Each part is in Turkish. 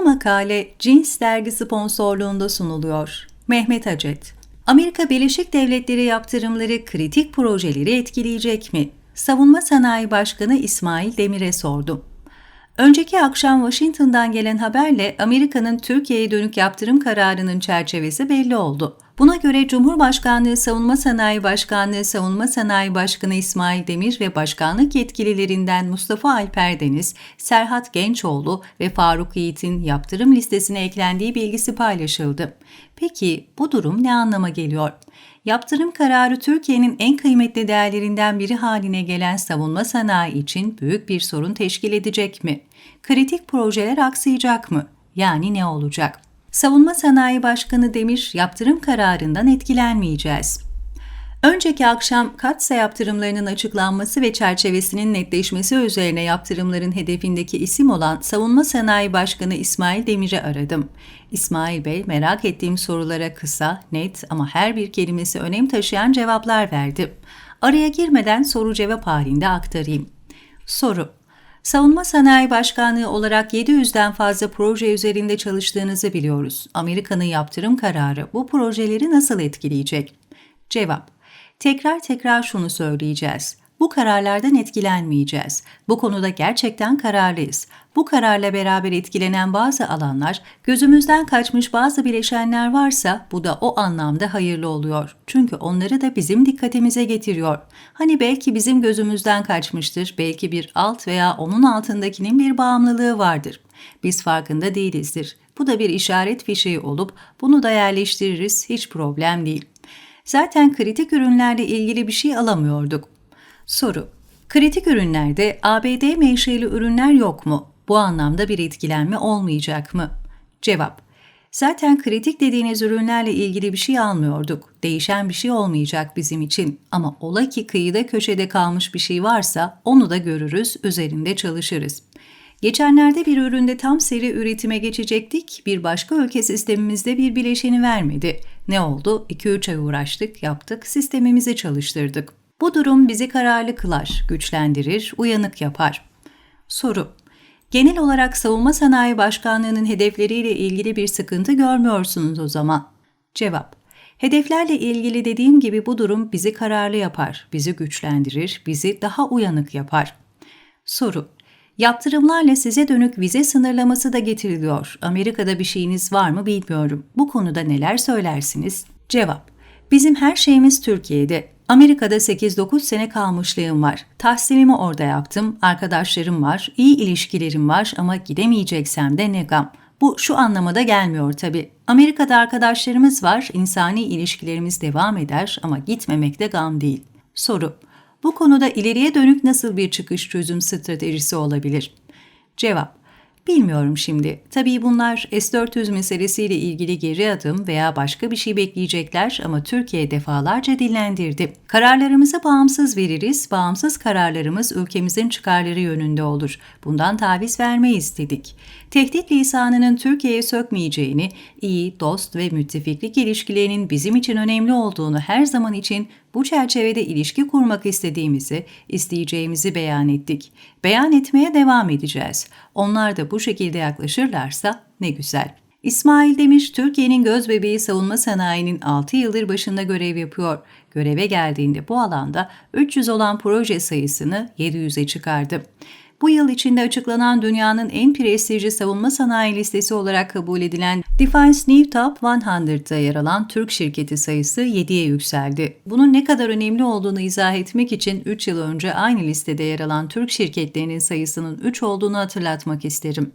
Bu makale Cins dergi sponsorluğunda sunuluyor. Mehmet Acet Amerika Birleşik Devletleri yaptırımları kritik projeleri etkileyecek mi? Savunma Sanayi Başkanı İsmail Demir'e sordum. Önceki akşam Washington'dan gelen haberle Amerika'nın Türkiye'ye dönük yaptırım kararının çerçevesi belli oldu. Buna göre Cumhurbaşkanlığı Savunma Sanayi Başkanlığı Savunma Sanayi Başkanı İsmail Demir ve başkanlık yetkililerinden Mustafa Alper Deniz, Serhat Gençoğlu ve Faruk Yiğit'in yaptırım listesine eklendiği bilgisi paylaşıldı. Peki bu durum ne anlama geliyor? Yaptırım kararı Türkiye'nin en kıymetli değerlerinden biri haline gelen savunma sanayi için büyük bir sorun teşkil edecek mi? Kritik projeler aksayacak mı? Yani ne olacak? Savunma Sanayi Başkanı Demir, yaptırım kararından etkilenmeyeceğiz. Önceki akşam katsa yaptırımlarının açıklanması ve çerçevesinin netleşmesi üzerine yaptırımların hedefindeki isim olan Savunma Sanayi Başkanı İsmail Demir'i aradım. İsmail Bey merak ettiğim sorulara kısa, net ama her bir kelimesi önem taşıyan cevaplar verdi. Araya girmeden soru cevap halinde aktarayım. Soru Savunma Sanayi Başkanlığı olarak 700'den fazla proje üzerinde çalıştığınızı biliyoruz. Amerika'nın yaptırım kararı bu projeleri nasıl etkileyecek? Cevap Tekrar tekrar şunu söyleyeceğiz. Bu kararlardan etkilenmeyeceğiz. Bu konuda gerçekten kararlıyız. Bu kararla beraber etkilenen bazı alanlar, gözümüzden kaçmış bazı bileşenler varsa bu da o anlamda hayırlı oluyor. Çünkü onları da bizim dikkatimize getiriyor. Hani belki bizim gözümüzden kaçmıştır, belki bir alt veya onun altındakinin bir bağımlılığı vardır. Biz farkında değilizdir. Bu da bir işaret fişeği olup bunu da yerleştiririz, hiç problem değil. Zaten kritik ürünlerle ilgili bir şey alamıyorduk. Soru Kritik ürünlerde ABD menşeli ürünler yok mu? Bu anlamda bir etkilenme olmayacak mı? Cevap Zaten kritik dediğiniz ürünlerle ilgili bir şey almıyorduk. Değişen bir şey olmayacak bizim için. Ama ola ki kıyıda köşede kalmış bir şey varsa onu da görürüz, üzerinde çalışırız. Geçenlerde bir üründe tam seri üretime geçecektik. Bir başka ülke sistemimizde bir bileşeni vermedi. Ne oldu? 2-3 ay uğraştık, yaptık, sistemimizi çalıştırdık. Bu durum bizi kararlı kılar, güçlendirir, uyanık yapar. Soru Genel olarak savunma sanayi başkanlığının hedefleriyle ilgili bir sıkıntı görmüyorsunuz o zaman. Cevap Hedeflerle ilgili dediğim gibi bu durum bizi kararlı yapar, bizi güçlendirir, bizi daha uyanık yapar. Soru Yaptırımlarla size dönük vize sınırlaması da getiriliyor. Amerika'da bir şeyiniz var mı bilmiyorum. Bu konuda neler söylersiniz? Cevap Bizim her şeyimiz Türkiye'de. Amerika'da 8-9 sene kalmışlığım var. Tahsilimi orada yaptım, arkadaşlarım var, iyi ilişkilerim var ama gidemeyeceksem de ne gam. Bu şu anlamada gelmiyor tabii. Amerika'da arkadaşlarımız var, insani ilişkilerimiz devam eder ama gitmemek de gam değil. Soru Bu konuda ileriye dönük nasıl bir çıkış çözüm stratejisi olabilir? Cevap Bilmiyorum şimdi. Tabii bunlar S-400 meselesiyle ilgili geri adım veya başka bir şey bekleyecekler ama Türkiye defalarca dillendirdi. Kararlarımızı bağımsız veririz, bağımsız kararlarımız ülkemizin çıkarları yönünde olur. Bundan taviz vermeyiz dedik. Tehdit lisanının Türkiye'ye sökmeyeceğini, iyi, dost ve müttefiklik ilişkilerinin bizim için önemli olduğunu her zaman için bu çerçevede ilişki kurmak istediğimizi, isteyeceğimizi beyan ettik. Beyan etmeye devam edeceğiz. Onlar da bu şekilde yaklaşırlarsa ne güzel. İsmail Demir, Türkiye'nin göz bebeği savunma sanayinin 6 yıldır başında görev yapıyor. Göreve geldiğinde bu alanda 300 olan proje sayısını 700'e çıkardı. Bu yıl içinde açıklanan dünyanın en prestijli savunma sanayi listesi olarak kabul edilen Defense New Top 100'da yer alan Türk şirketi sayısı 7'ye yükseldi. Bunun ne kadar önemli olduğunu izah etmek için 3 yıl önce aynı listede yer alan Türk şirketlerinin sayısının 3 olduğunu hatırlatmak isterim.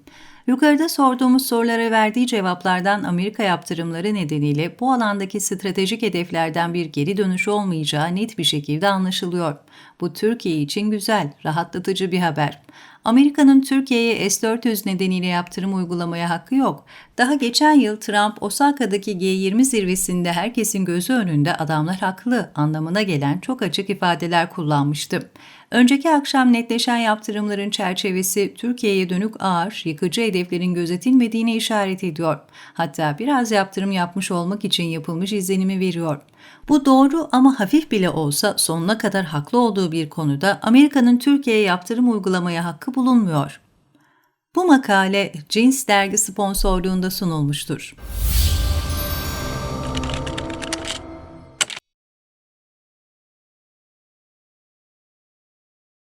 Yukarıda sorduğumuz sorulara verdiği cevaplardan Amerika yaptırımları nedeniyle bu alandaki stratejik hedeflerden bir geri dönüş olmayacağı net bir şekilde anlaşılıyor. Bu Türkiye için güzel, rahatlatıcı bir haber. Amerika'nın Türkiye'ye S-400 nedeniyle yaptırım uygulamaya hakkı yok. Daha geçen yıl Trump Osaka'daki G20 zirvesinde herkesin gözü önünde adamlar haklı anlamına gelen çok açık ifadeler kullanmıştı. Önceki akşam netleşen yaptırımların çerçevesi Türkiye'ye dönük ağır, yıkıcı hedeflerin gözetilmediğine işaret ediyor. Hatta biraz yaptırım yapmış olmak için yapılmış izlenimi veriyor. Bu doğru ama hafif bile olsa sonuna kadar haklı olduğu bir konuda Amerika'nın Türkiye'ye yaptırım uygulamaya hakkı bulunmuyor. Bu makale Cins dergi sponsorluğunda sunulmuştur.